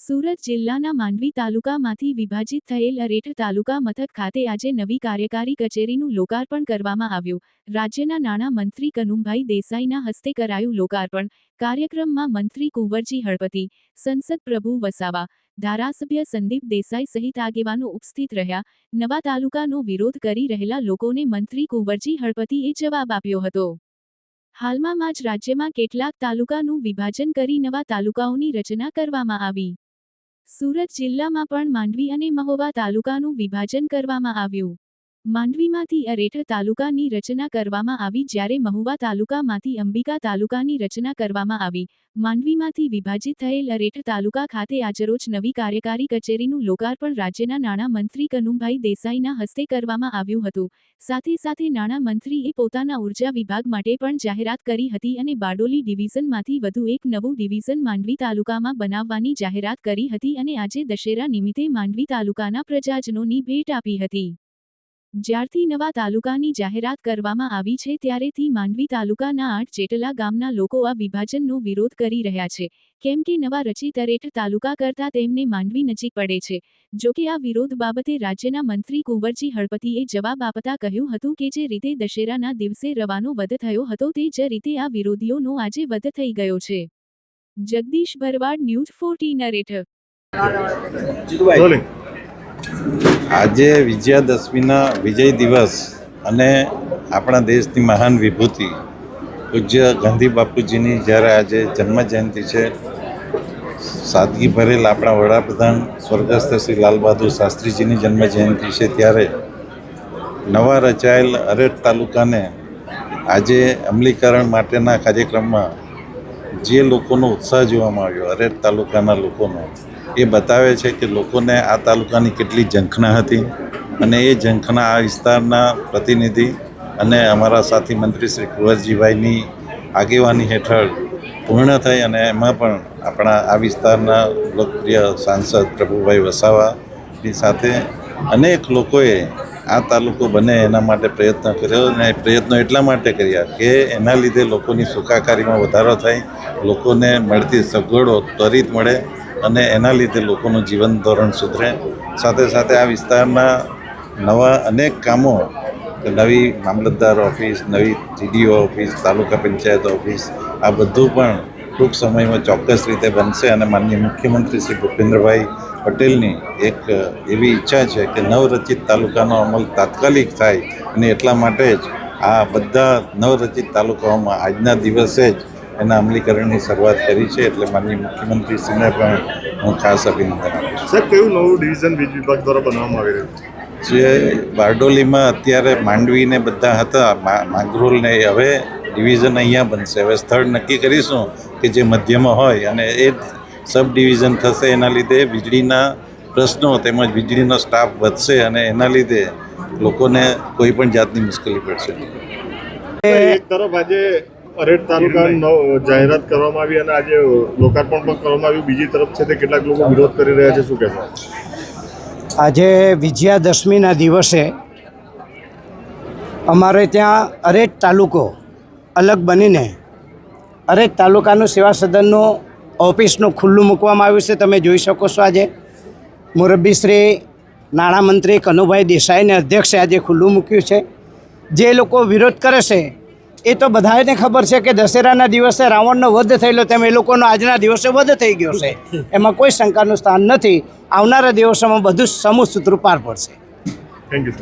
સુરત જિલ્લાના માંડવી તાલુકામાંથી વિભાજિત થયેલ અરેઠ તાલુકા મથક ખાતે આજે નવી કાર્યકારી કચેરીનું લોકાર્પણ કરવામાં આવ્યું. રાજ્યના નાણાં મંત્રી કનુમભાઈ દેસાઈના હસ્તે કરાયું લોકાર્પણ. કાર્યક્રમમાં મંત્રી કુંવરજી હળપતિ, સંસદ પ્રભુ વસાવા, ધારાસભ્ય સંદીપ દેસાઈ સહિત આગેવાનો ઉપસ્થિત રહ્યા. નવા તાલુકાનો વિરોધ કરી રહેલા લોકોને મંત્રી કુંવરજી હળપતિએ જવાબ આપ્યો હતો. હાલમાં જ રાજ્યમાં કેટલાક તાલુકાનું વિભાજન કરી નવા તાલુકાઓની રચના કરવામાં આવી. સુરત જિલ્લામાં પણ માંડવી અને મહોવા તાલુકાનું વિભાજન કરવામાં આવ્યું. માંડવીમાંથી અરેઠ તાલુકાની રચના કરવામાં આવી જ્યારે મહુવા તાલુકામાંથી અંબિકા તાલુકાની રચના કરવામાં આવી. માંડવીમાંથી વિભાજિત થયેલ અરેઠ તાલુકા ખાતે આજરોજ નવી કાર્યકારી કચેરીનું લોકાર્પણ રાજ્યના નાણાં મંત્રી કનુભાઈ દેસાઈના હસ્તે કરવામાં આવ્યું હતું. સાથે સાથે નાણામંત્રીએ પોતાના ઊર્જા વિભાગ માટે પણ જાહેરાત કરી હતી અને બારડોલી ડિવિઝનમાંથી વધુ એક નવું ડિવિઝન માંડવી તાલુકામાં બનાવવાની જાહેરાત કરી હતી અને આજે દશેરા નિમિત્તે માંડવી તાલુકાના પ્રજાજનોની ભેટ આપી હતી. જ્યારથી નવા તાલુકાની જાહેરાત કરવામાં આવી છે ત્યારેથી માંડવી તાલુકાના આઠ જેટલા ગામના લોકો આ વિભાજનનો વિરોધ કરી રહ્યા છે. કેમ કે નવા રચિત તરેઠ તાલુકા કરતા તેમને માંડવી નજીક પડે છે. જોકે આ વિરોધ બાબતે રાજ્યના મંત્રી કુંવરજી હળપતિએ જવાબ આપતા કહ્યું હતું કે જે રીતે દશેરાના દિવસે રવાનો વધ થયો હતો તે જ રીતે આ વિરોધીઓનો આજે વધ થઈ ગયો છે. Jagdish Bharwad news forty rolling આજે વિજયાદશમીના વિજય દિવસ અને આપણા દેશની મહાન વિભૂતિ પૂજ્ય ગાંધી બાપુજીની જ્યારે આજે જન્મજયંતિ છે, સાદગી ભરેલ આપણા વડાપ્રધાન સ્વર્ગસ્થ શ્રી લાલ બહાદુર શાસ્ત્રીજીની જન્મજયંતિ છે ત્યારે નવા રચાયેલ અરેઠ તાલુકાને આજે અમલીકરણ માટેના કાર્યક્રમમાં જે લોકોનો ઉત્સાહ જોવામાં આવ્યો અરેઠ તાલુકાના લોકોનો એ બતાવે છે કે લોકોને આ તાલુકાની કેટલી ઝંખના હતી અને એ ઝંખના આ વિસ્તારના પ્રતિનિધિ અને અમારા સાથી મંત્રી શ્રી કુંવરજીભાઈની આગેવાની હેઠળ પૂર્ણ થઈ અને એમાં પણ આપણા આ વિસ્તારના લોકપ્રિય સાંસદ પ્રભુભાઈ વસાવાની સાથે અનેક લોકોએ આ તાલુકો બને એના માટે પ્રયત્ન કર્યો અને પ્રયત્નો એટલા માટે કર્યા કે એના લીધે લોકોની સુખાકારીમાં વધારો થાય લોકોને મળતી સગવડો ત્વરિત મળે અને એના લીધે લોકોનું જીવન ધોરણ સુધરે. સાથે સાથે આ વિસ્તારના નવા અનેક કામો નવી મામલતદાર ઓફિસ, નવી TDO office, taluka panchayat office, આ બધું પણ ટૂંક સમયમાં ચોક્કસ રીતે બનશે. અને માનનીય મુખ્યમંત્રી શ્રી ભૂપેન્દ્રભાઈ પટેલની એક એવી ઈચ્છા છે કે નવરચિત તાલુકાનો અમલ તાત્કાલિક થાય. અને એટલા માટે જ આ બધા નવરચિત તાલુકાઓમાં આજના દિવસે જ એના અમલીકરણની શરૂઆત કરી છે એટલે માનનીય મુખ્યમંત્રીશ્રીને પણ હું ખાસ અભિનંદન આપું સાહેબ કયું નવું ડિવિઝન વીજ વિભાગ દ્વારા બનાવવામાં આવી રહ્યું છે? જે બારડોલીમાં અત્યારે માંડવીને બધા હતા મા- માંગરોળ ને એ હવે ડિવિઝન અહીંયા બનશે. હવે સ્થળ નક્કી કરીશું કે જે મધ્યમાં હોય અને એ સબ ડિવિઝન થશે. એના લીધે વીજળીના પ્રશ્નો તેમજ વીજળીનો સ્ટાફ વધશે અને એના લીધે લોકોને કોઈ પણ જાતની મુશ્કેલી પડશે નહીં. એક તરફ આજે અરેઠ તાલુકા જાહેરાત કરવામાં આવી અને આજે લોકાર્પણ પણ કરવામાં આવ્યું. બીજી તરફ છે તે કેટલાક લોકો વિરોધ કરી રહ્યા છે. શું કહેશો? આજે વિજયાદશમીના દિવસે અમારે ત્યાં અરેઠ તાલુકો અલગ બનીને અરેઠ તાલુકાનું સેવા સદનનું ઓફિસનું ખુલ્લું મૂકવામાં આવ્યું છે. તમે જોઈ શકો છો આજે મુરબ્બી શ્રી નાણામંત્રી કનુભાઈ દેસાઈને અધ્યક્ષે આજે ખુલ્લું મૂક્યું છે. જે લોકો વિરોધ કરે છે એ તો બધાને ખબર છે કે દશેરાના દિવસે રાવણનો વધ થયેલો તેમ એ લોકોનો આજના દિવસે વધ થઈ ગયો છે. એમાં કોઈ શંકાનું સ્થાન નથી. આવનારા દિવસોમાં બધું સમૂહ સૂત્ર પાર પડશે થેન્ક યુ